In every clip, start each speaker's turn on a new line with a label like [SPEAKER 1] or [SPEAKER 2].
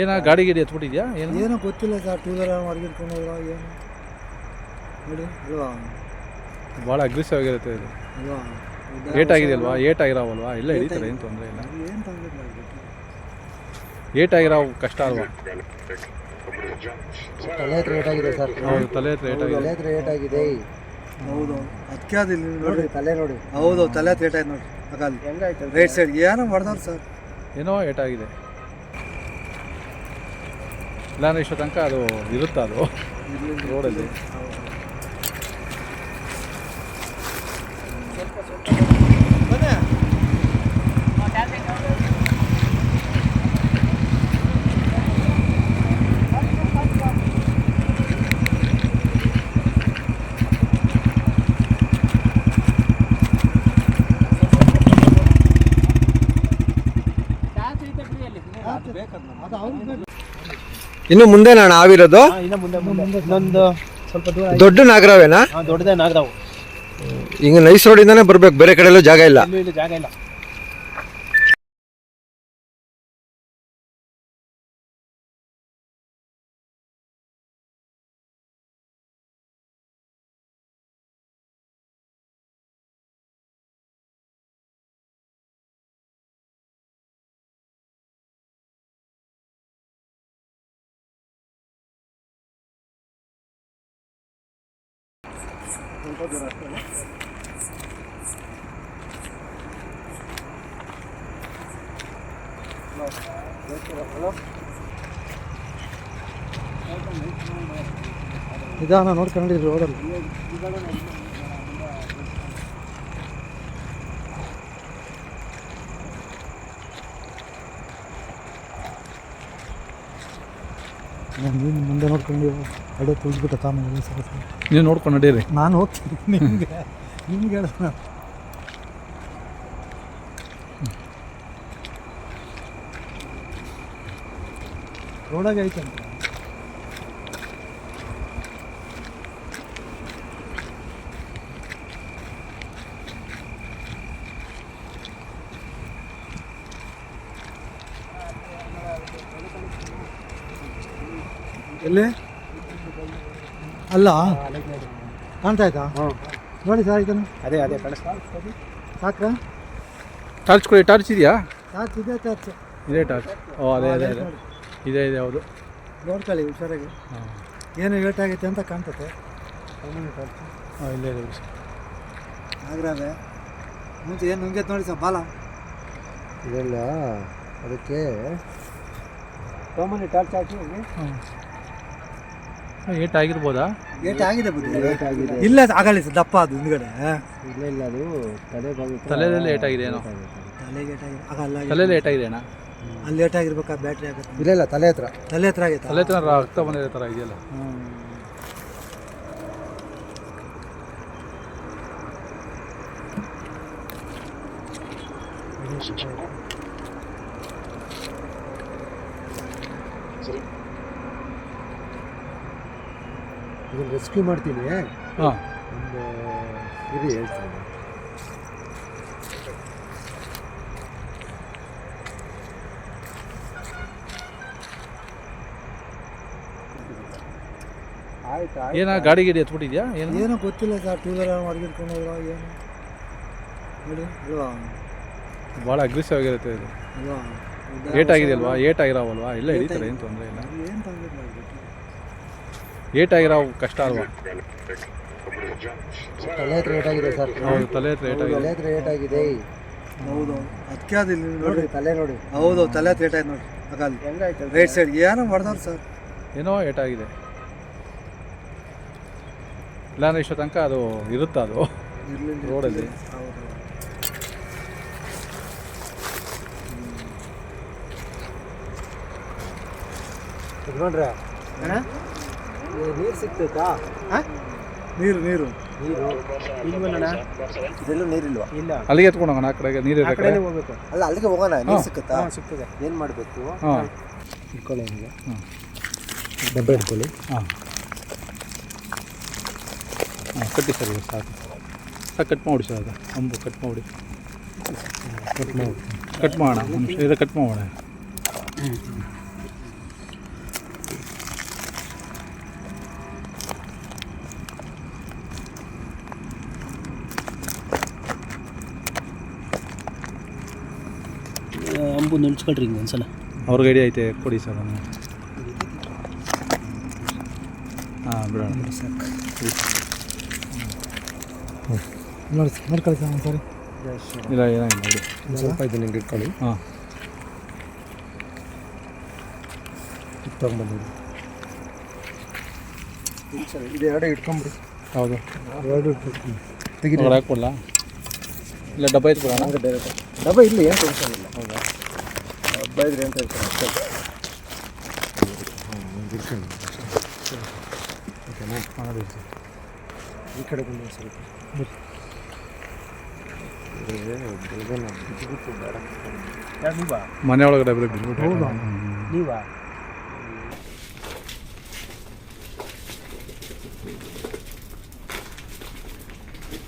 [SPEAKER 1] ಏನ ಗಾಡಿ ಗಿಡಿ ಎತ್ಬಿಟ್ಟಿದ್ಯಾ? ಏನು?
[SPEAKER 2] ಏನೋ ಗೊತ್ತಿಲ್ಲ ಸರ್ ಟೂ ವೀಲರ್ ಹೊರಗಿಟ್ಕೊಂಡು ಹೋದ್ರ ಏನು? ನೋಡಿ ಅಲ್ವಾ?
[SPEAKER 1] ಭಾಳ ಅಗ್ರೆಸಿವ್ ಆಗಿರುತ್ತೆ ಇದು.
[SPEAKER 2] ಅಲ್ವಾ?
[SPEAKER 1] ಏಟ್ ಆಗಿದೆಯಲ್ವಾ? ಏಟ್ ಆಗಿರಾವಲ್ವಾ? ಇಲ್ಲ ಹಿಡಿತಾರೆ ಏನು ತೊಂದರೆ ಇಲ್ಲ.
[SPEAKER 2] ಏನು ತಂದಿಲ್ಲ
[SPEAKER 1] ಏಟ್ ಆಗಿರೋ ಕಷ್ಟ ಅಲ್ವಾ?
[SPEAKER 2] ತಲೆ ಹತ್ರ ಏಟ್ ಆಗಿದೆ ಸರ್.
[SPEAKER 1] ಹೌದು ತಲೆ ಹತ್ರ ಏಟ್ ಆಗಿದೆ.
[SPEAKER 2] ತಲೆ ಹತ್ರ ಏಟ್ ಆಗಿದೆ. ಹೌದು ಅದಕ್ಕೆ ಅದು ಇಲ್ಲಿ ನೋಡ್ರಿ ತಲೆ ನೋಡಿ. ಹೌದು ತಲೆ ಹತ್ರ ಏಟ್ ಆಯ್ತು ನೋಡ್ರಿ ಹೆಂಗಾಯ್ತು? ರೈಟ್ ಸೈಡ್ ಏನೋ ಹೊಡೆದವ್ರು ಸರ್.
[SPEAKER 1] ಏನೋ ಏಟ್ ಆಗಿದೆ. ಇಲ್ಲಾಂದ್ರೆ ಇಷ್ಟೋ ತನಕ ಅದು ಇರುತ್ತೆ ಅದು? ರೋಡಲ್ಲಿ.
[SPEAKER 3] ಇನ್ನು ಮುಂದೆ ನಾನು ಆವಿರೋದು
[SPEAKER 4] ಇನ್ನು ಮುಂದೆ ಮುಂದೆ. ಇನ್ನೊಂದು ಸ್ವಲ್ಪ ದೂರ
[SPEAKER 3] ದೊಡ್ಡ ನಾಗರವೇನಾ
[SPEAKER 4] ಹಾಂ ದೊಡ್ಡದೇ
[SPEAKER 3] ಈಗ ನೈಸ್ ರೋಡಿಂದಾನೇ ಬರ್ಬೇಕು ಬೇರೆ ಕಡೆ ಎಲ್ಲೂ ಜಾಗ ಇಲ್ಲ.
[SPEAKER 4] ಎಲ್ಲೂ ಇಲ್ಲಿ ಜಾಗ ಇಲ್ಲ.
[SPEAKER 2] ನಿಧಾನ ನೋಡ್ಕೊಂಡಿರಿ ರೋಡಲ್ಲಿ ನೀನು ಮುಂದೆ ನೋಡ್ಕೊಂಡು ಅಡೆ ತುಳಿದ್ಬಿಟ್ಟ ತಾನು ಸರ್
[SPEAKER 1] ನೀವು ನೋಡ್ಕೊಂಡು ನಡೀರಿ.
[SPEAKER 2] ನಾನು ಹೋಗ್ತೀನಿ. ನಿಮಗೆ ನಿಮ್ಗೆ ಹೇಳೋಣ ಐತೆ ಐತಂತ ಎಲ್ಲಿ? ಅಲ್ಲ? ಕಾಣ್ತಾ ಆಯ್ತಾ ನೋಡಿ ಸರ್ ಇದನ್ನು.
[SPEAKER 4] ಅದೇ ಅದೇ ಕಳಿಸ್ತಾ
[SPEAKER 2] ಸಾಕ
[SPEAKER 1] ಟಾರ್ಚ್ ಕೊಡಿ ಟಾರ್ಚ್ ಇದೆಯಾ?
[SPEAKER 2] ಟಾರ್ಚ್ ಇದೆ ಟಾರ್ಚ್.
[SPEAKER 1] ಇದೇ ಟಾರ್ಚ್. ಓ ಅದೇ ಅದೇ ಅದೇ. ಇದೆ ಇದೆ ಹೌದು.
[SPEAKER 2] ನೋಡ್ಕೊಳ್ಳಿ ಹುಷಾರಾಗಿ. ಏನು ಲೇಟ್ ಆಗೈತೆ ಅಂತ ಕಾಣ್ತತೆ. ಟಾರ್ಚ್.
[SPEAKER 1] ಹಾಂ ಇಲ್ಲೇ ಇದೆ ಬಿಸಿ.
[SPEAKER 2] ಆಗ್ರದೆ ಮುಂಚೆ ಏನು ನುಂಗೈತೆ ನೋಡಿ ಸರ್ ಬಾಲ.
[SPEAKER 3] ಇದೆಲ್ಲ ಅದಕ್ಕೆ
[SPEAKER 2] ಕಾಮನ್ ಟಾರ್ಚ್ ಹಾಕಿ
[SPEAKER 1] ಹಾಂ ಏಟ್ ಆಗಿರ್ಬೋದಾ?
[SPEAKER 2] ಏಟ್ ಆಗಿದೆ ಬುದ್ಧಿ ಇಲ್ಲ ಆಗಲ್ಲ ಸರ್ ದಪ್ಪ ಅದು ಹಿಂದ್ಗಡೆ.
[SPEAKER 3] ಇಲ್ಲ ಇಲ್ಲ ಅದು ತಲೆ
[SPEAKER 1] ತಲೆಯಲ್ಲಿ ಏಟ್ ಆಗಿದೆ ಏನೋ?
[SPEAKER 2] ತಲೆಗೆ ಏಟ್ ಆಗಿದೆ. ಆಗಲ್ಲ
[SPEAKER 1] ತಲೆಯಲ್ಲಿ ಏಟ್ ಆಗಿದೆ ಅಣ್ಣ
[SPEAKER 2] ಅಲ್ಲಿ ಲೇಟ್ ಆಗಿರ್ಬೇಕಾ? ಬ್ಯಾಟ್ರಿ ಆಗುತ್ತೆ?
[SPEAKER 3] ಇಲ್ಲ ಇಲ್ಲ ತಲೆ ಹತ್ರ.
[SPEAKER 2] ತಲೆ ಹತ್ರ ಆಗೈತೆ?
[SPEAKER 1] ತಲೆ ಹತ್ರ ರಕ್ತ ಬಂದಿರೋ ಥರ ಇದೆಯಲ್ಲ.
[SPEAKER 3] ಇದನ್ನ ರೆಸ್ಕ್ಯೂ ಮಾಡ್ತೀನಿ.
[SPEAKER 1] ಹಾಂ.
[SPEAKER 3] ಒಂದು ಇದು ಹೇಳ್ತೀನಿ.
[SPEAKER 2] ಆಯ್ತು
[SPEAKER 1] ಏನ ಗಾಡಿ ಗಿಡಿ ಎತ್ಬಿಟ್ಟಿದ್ಯಾ? ಏನು?
[SPEAKER 2] ಏನೋ ಗೊತ್ತಿಲ್ಲ ಸರ್ ಟೂ ವೀಲರ್ ಹೊರಗಿಟ್ಕೊಂಡು ಹೋದ್ರ ಏನು? ಹೇಳಿ ಅಲ್ವಾ?
[SPEAKER 1] ಭಾಳ ಅಗ್ರೆಸಿವ್ ಆಗಿರುತ್ತೆ ಇದು.
[SPEAKER 2] ಅಲ್ವಾ?
[SPEAKER 1] ಏಟ್ ಆಗಿದೆಯಲ್ವಾ ಏಟ್ ಆಗಿರೋವಲ್ವಾ ಇಲ್ಲ ಹಿಡಿತಾರೆ ಏನು ತೊಂದರೆ ಇಲ್ಲ.
[SPEAKER 2] ಏನು ತೊಂದರೆ
[SPEAKER 1] ಏಟ್ ಆಗಿರೋ ಕಷ್ಟ ಅಲ್ವಾ?
[SPEAKER 3] ತಲೆ ಹತ್ರ ಏಟ್ ಆಗಿದೆ ಸರ್.
[SPEAKER 1] ಹೌದು ತಲೆ ಹತ್ರ ಏಟ್ ಆಗಿದೆ.
[SPEAKER 3] ತಲೆ ಹತ್ರ ಏಟ್ ಆಗಿದೆ.
[SPEAKER 2] ಹೌದು ಅದಕ್ಕೆ ಅದು ಇಲ್ಲಿ ನೋಡ್ರಿ
[SPEAKER 3] ತಲೆ ನೋಡಿ.
[SPEAKER 2] ಹೌದು ತಲೆ ಹತ್ರ ಏಟ್ ನೋಡಿ. ನೋಡ್ರಿ ಹೆಂಗಾಯ್ತು ರೈಟ್ ಸೈಡ್ ಏನೋ ಹೊಡೆದವ್ರು ಸರ್.
[SPEAKER 1] ಏನೋ ಏಟ್ ಆಗಿದೆ. ಇಲ್ಲಾಂದ್ರೆ ಇಷ್ಟೋ ತನಕ ಅದು ಇರುತ್ತಾ ಅದು?
[SPEAKER 2] ಇರ್ಲಿಲ್ಲ
[SPEAKER 1] ರೋಡಲ್ಲಿ.
[SPEAKER 2] ಹೌದು
[SPEAKER 3] ನೋಡ್ರೆ. ನೀರು ಸಿಗ್ತೈತಾ?
[SPEAKER 2] ನೀರು ನೀರು.
[SPEAKER 3] ನೀರು?
[SPEAKER 4] ಇಲ್ವಣ್ಣ
[SPEAKER 3] ಇದೆಲ್ಲೂ ನೀರಿಲ್ವಾ?
[SPEAKER 4] ಇಲ್ಲ.
[SPEAKER 1] ಅಲ್ಲಿಗೆ ಎತ್ಕೊಂಡು ಹೋಗೋಣ ಆ ಕಡೆಗೆ ನೀರು
[SPEAKER 4] ಆ
[SPEAKER 1] ಕಡೆ?
[SPEAKER 4] ಕಡೆನೇ ಹೋಗ್ಬೇಕು.
[SPEAKER 3] ಅಲ್ಲ ಅಲ್ಲಿಗೆ ಹೋಗೋಣ ನೀರು ಸಿಕ್ಕುತ್ತಾ?
[SPEAKER 4] ಸಿಕ್ತದೆ ಸಿಗ್ತದೆ.
[SPEAKER 3] ಏನು ಮಾಡಬೇಕು?
[SPEAKER 1] ಹಾಂ.
[SPEAKER 3] ಇಟ್ಕೊಳ್ಳಿ ಹಿಂಗೆ
[SPEAKER 1] ಹಾಂ.
[SPEAKER 3] ಡಬ್ಬೆ ಇಟ್ಕೊಳ್ಳಿ.
[SPEAKER 1] ಹಾಂ. ಹಾಂ ಕಟ್ಟಿ ಸರ್ ಸಾಕು. ಸಾಕು ಕಟ್ ಮಾಡಿ ಸರ್ ಅದು. ಅಂಬು ಕಟ್ ಮಾಡಿ.
[SPEAKER 3] ಕಟ್ ಮಾಡಿ.
[SPEAKER 1] ಕಟ್ ಮಾಡೋಣ ಇದು ಕಟ್ ಮಾಡೋಣ.
[SPEAKER 4] ಅಂಬು ನಿಲ್ಸ್ಕೊಳ್ರಿ ಹಿಂಗೆ ಒಂದ್ಸಲ.
[SPEAKER 1] ಅವ್ರ ಗೈಡಿ ಐತೆ ಕೊಡಿ ಸರ್ ಹಾಂ ಬಿಡೋಣ.
[SPEAKER 2] ನೋಡಿ ನೋಡ್ಕೊಳ್ಳಿ ಸರ್ ಸರಿ.
[SPEAKER 1] ಇಲ್ಲ ಏನಾಗಿಲ್ಲ ಬಿಡಿ.
[SPEAKER 3] ಸ್ವಲ್ಪ ಇದನ್ನ ಹಿಂಗೆ ಇಟ್ಕೊಳ್ಳಿ.
[SPEAKER 1] ಹಾಂ.
[SPEAKER 3] ತೊಗೊಂಬಂದಿಡಿ ಸರಿ ಇದು ಎರಡು ಇಟ್ಕೊಂಬಿಡಿ.
[SPEAKER 1] ಹೌದು.
[SPEAKER 3] ಎರಡು ತೆಗಿರಿ
[SPEAKER 1] ಒಳಗಡೆ ಹಾಕ್ಬಿಡ್ಲಾ? ಇಲ್ಲ ಡಬ್ಬ ಡೈರೆಕ್ಟ್
[SPEAKER 3] ಡಬ್ಬ ಇಲ್ಲಿ ಏನು ಟೆನ್ಷನ್ ಇಲ್ಲ. ಹೌದಾ? ಡಬ್ಬ ಇದ್ರೆ ಏನು ಟೆನ್ಷನ್ ಅಷ್ಟೇ
[SPEAKER 1] ಮಾಡಿ ಸರ್
[SPEAKER 3] ಈ ಕಡೆ ಬಂದು ಸ್ವಲ್ಪ
[SPEAKER 4] ಯಾರು ನೀವಾ?
[SPEAKER 1] ಮನೆ ಒಳಗಡೆ ಬರೀ ಬಿಟ್ಬಿಟ್ಟು
[SPEAKER 4] ನೀವಾ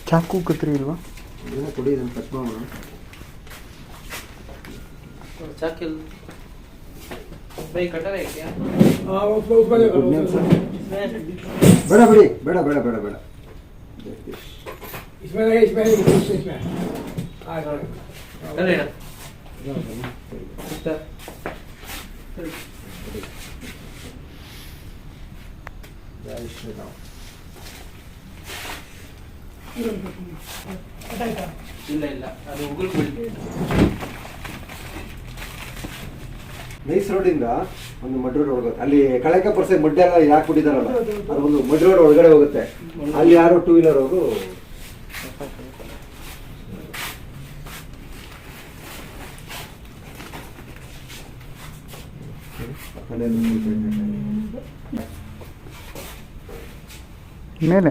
[SPEAKER 3] ಚಾಕು ಕತ್ರಿ ಇಲ್ವಾ? ಏನೋ ಕೊಡಿ ಇದನ್ನು ಕಟ್ ಮಾಡೋಣ ಬೇಡ ಬಿಡಿ ಬೇಡ ಬೇಡ ಬೇಡ ಬೇಡ ಜೈ ಶ್ರೀರಾಮ್
[SPEAKER 4] ಇಲ್ಲ ಇಲ್ಲ ಅದು ಉಗುಳು ಬಿಡಿ
[SPEAKER 3] ನೈಸ್ ರೋಡಿಂದ ಒಂದು ಮಡ್ ರೋಡ್ ಹೋಗುತ್ತೆ. ಅಲ್ಲಿ ಕಳೆಕ ಪರ್ಸೆ ಮಡ್ ಎಲ್ಲ ಯಾಕೆ ಬಿಟ್ಟಿದಾರಲ್ಲ ಅದು ಒಂದು ಮಡ್ ರೋಡ್ ಒಳಗಡೆ ಹೋಗುತ್ತೆ. ಅಲ್ಲಿ ಯಾರು ಟೂ ವೀಲರ್ ಅವರು
[SPEAKER 2] ಮೇಲೆ.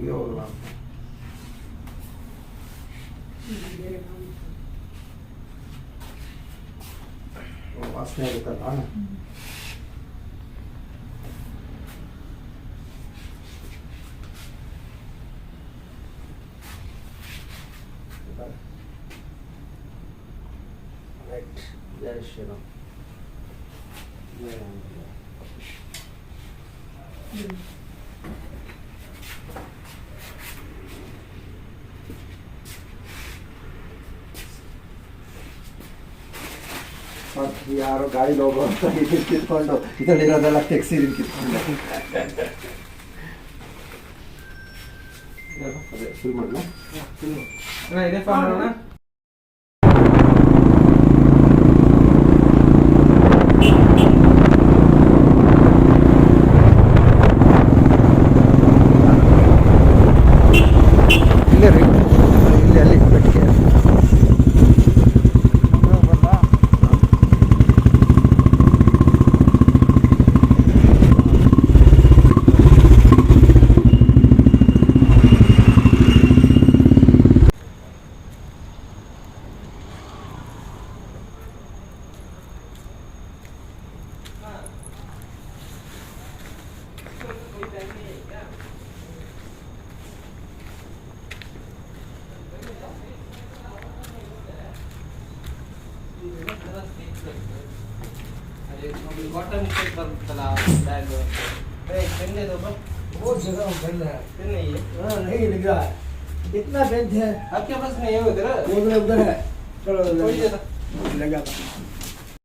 [SPEAKER 3] iyi olur abi. O basmaya dikkat ana. Right, there is Shiva. Where. ಯಾರೋ ಗಾಡಿಲಿ ಹೋಗೋ ಅಂತ ಇದನ್ನ ಕಿತ್ಕೊಂಡು ಇದರಲ್ಲಿರೋದೆಲ್ಲ ತೆಗ್ಸಿ ಇದನ್ನ ಕಿತ್ಕೊಂಡು. ಅದೇ ಫುಲ್ ಫಾರ್ಮ್ ಇಲ್ಲೇ बहुत जगह हम कर रहे हैं। हाँ नहीं रहा है। इतना बेंच है
[SPEAKER 4] आपके पास नहीं है उधर
[SPEAKER 3] उधर उधर है। चलो लगा